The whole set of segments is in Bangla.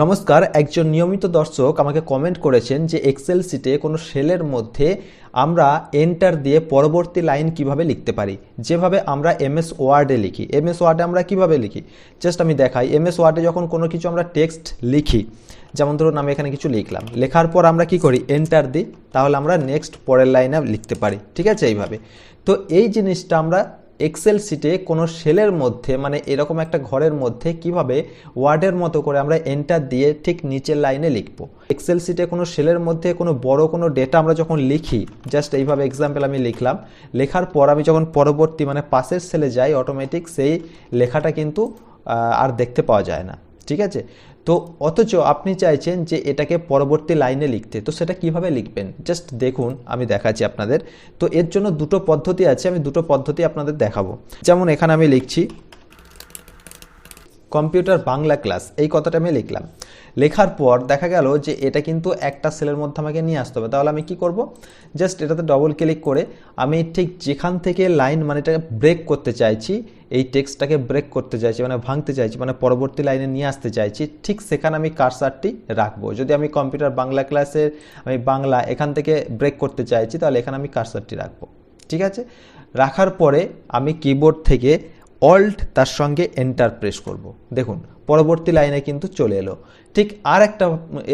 নমস্কার, একজন নিয়মিত দর্শক আমাকে কমেন্ট করেছেন যে এক্সেল সিটে কোনো সেলের মধ্যে আমরা এন্টার দিয়ে পরবর্তী লাইন কীভাবে লিখতে পারি। যেভাবে আমরা এমএস ওয়ার্ডে লিখি। এমএস ওয়ার্ডে আমরা কীভাবে লিখি? জাস্ট আমি দেখাই। এমএস ওয়ার্ডে যখন কোনো কিছু আমরা টেক্সট লিখি, যেমন ধরুন আমি এখানে কিছু লিখলাম। লেখার পর আমরা কি করি? এন্টার দিই। তাহলে আমরা নেক্সট পরের লাইনে লিখতে পারি। ঠিক আছে? এইভাবে। তো এই জিনিসটা আমরা এক্সেল সিটে কোনো সেলের মধ্যে মানে এরকম একটা ঘরের মধ্যে কীভাবে ওয়ার্ডের মতো করে আমরা এন্টার দিয়ে ঠিক নিচের লাইনে লিখব। এক্সেল সিটে কোনো সেলের মধ্যে কোনো বড় কোনো ডেটা আমরা যখন লিখি জাস্ট এইভাবে এক্সাম্পল আমি লিখলাম, লেখার পর আমি যখন পরবর্তী মানে পাশের সেলে যাই অটোমেটিক সেই লেখাটা কিন্তু আর দেখতে পাওয়া যায় না। ঠিক আছে? তো অথচ আপনি চাইছেন যে এটাকে পরবর্তী লাইনে লিখতে। তো সেটা কীভাবে লিখবেন? জাস্ট দেখুন, আমি দেখাচ্ছি আপনাদের। তো এর জন্য দুটো পদ্ধতি আছে, আমি দুটো পদ্ধতি আপনাদের দেখাবো। যেমন এখানে আমি লিখছি, কম্পিউটার বাংলা ক্লাস। এই কথাটা আমি লিখলাম। লেখার পর দেখা গেল যে এটা কিন্তু একটা সেলের মধ্যে আমাকে নিয়ে আসতে হবে। তাহলে আমি কি করব? জাস্ট এটাতে ডবল ক্লিক করে আমি ঠিক যেখান থেকে লাইন মানে এটাকে ব্রেক করতে চাইছি, এই টেক্সটটাকে ব্রেক করতে চাইছি মানে ভাঙতে চাইছি মানে পরবর্তী লাইনে নিয়ে আসতে চাইছি, ঠিক সেখানে আমি কারসারটি রাখব। যদি আমি কম্পিউটার বাংলা ক্লাসের আমি বাংলা এখান থেকে ব্রেক করতে চাইছি, তাহলে এখানে আমি কারসারটি রাখব। ঠিক আছে? রাখার পরে আমি কিবোর্ড থেকে অল্ট তার সঙ্গে এন্টার প্রেস করব। দেখুন, পরবর্তী লাইনে কিন্তু চলে এলো। ঠিক আর একটা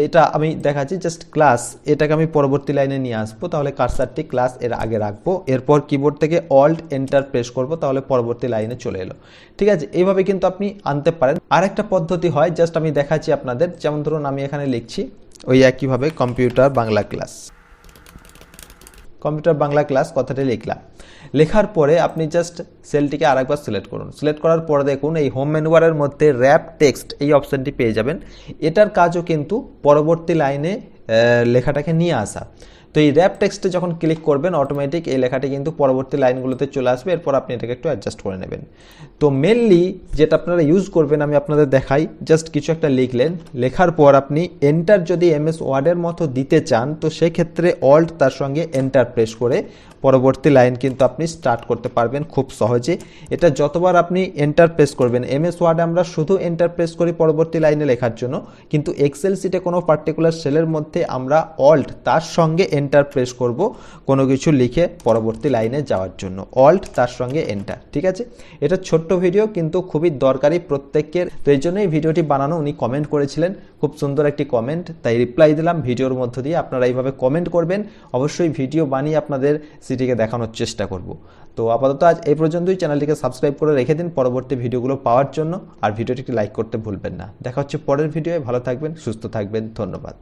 এটা আমি দেখাচ্ছি জাস্ট ক্লাস এটাকে আমি পরবর্তী লাইনে নিয়ে আসব, তাহলে কারসারটি ক্লাস এর আগে রাখব, এরপর কিবোর্ড থেকে অল্ট এন্টার প্রেস করব, তাহলে পরবর্তী লাইনে চলে এলো। ঠিক আছে এইভাবে কিন্তু আপনি আনতে পারেন। আর একটা পদ্ধতি হয় জাস্ট আমি দেখাচ্ছি আপনাদের, যেমন ধরুন আমি এখানে লিখছি, ওই একইভাবে computer Bangla class computer Bangla class কথাটি লিখলাম। লেখার পরে আপনি জাস্ট সেলটিকে আরেকবার সিলেক্ট করুন। সিলেক্ট করার পরে দেখুন এই হোম ম্যানুয়ারের মধ্যে র্যাপ টেক্সট এই অপশানটি পেয়ে যাবেন। এটার কাজও কিন্তু পরবর্তী লাইনে লেখাটাকে নিয়ে আসা। তো এই র্যাপ টেক্সটে যখন ক্লিক করবেন অটোমেটিক এই লেখাটি কিন্তু পরবর্তী লাইনগুলোতে চলে আসবে। এরপর আপনি এটাকে একটু অ্যাডজাস্ট করে নেবেন। তো মেনলি যেটা আপনারা ইউজ করবেন, আমি আপনাদের দেখাই। জাস্ট কিছু একটা লিখলেন। লেখার পর আপনি এন্টার যদি এমএস ওয়ার্ডের মতো দিতে চান, তো সেক্ষেত্রে অল্ট তার সঙ্গে এন্টার প্রেস করে পরবর্তী লাইন কিন্তু আপনি স্টার্ট করতে পারবেন খুব সহজে। এটা যতবার আপনি এন্টার প্রেস করবেন এমএস ওয়ার্ডে আমরা শুধু এন্টার প্রেস করি পরবর্তী লাইনে লেখার জন্য, কিন্তু এক্সেল সিটে কোনো পার্টিকুলার সেলের মধ্যে আমরা অল্ট তার সঙ্গে এন্টার প্রেস করব, কোনো কিছু লিখে পরবর্তী লাইনে যাওয়ার জন্য। অল্ট তার সঙ্গে এন্টার ঠিক আছে? এটা ছোট্ট ভিডিও কিন্তু খুবই দরকারি প্রত্যেকের। তো এই জন্য এই ভিডিওটি বানানো, উনি কমেন্ট করেছিলেন। খুব সুন্দর একটি কমেন্ট তাই রিপ্লাই দিলাম। ভিডিওর মধ্য দিয়ে আপনারা এইভাবে কমেন্ট করবেন। অবশ্যই ভিডিও বানিয়ে আপনাদের সিটিকে দেখানোর চেষ্টা করব। তো আপাতত আজ এই পর্যন্তই। চ্যানেলটিকে সাবস্ক্রাইব করে রেখে দিন পরবর্তী ভিডিওগুলো পাওয়ার জন্য। আর ভিডিওটিকে লাইক করতে ভুলবেন না। দেখা হচ্ছে পরের ভিডিওয়ে ভালো থাকবেন, সুস্থ থাকবেন। ধন্যবাদ।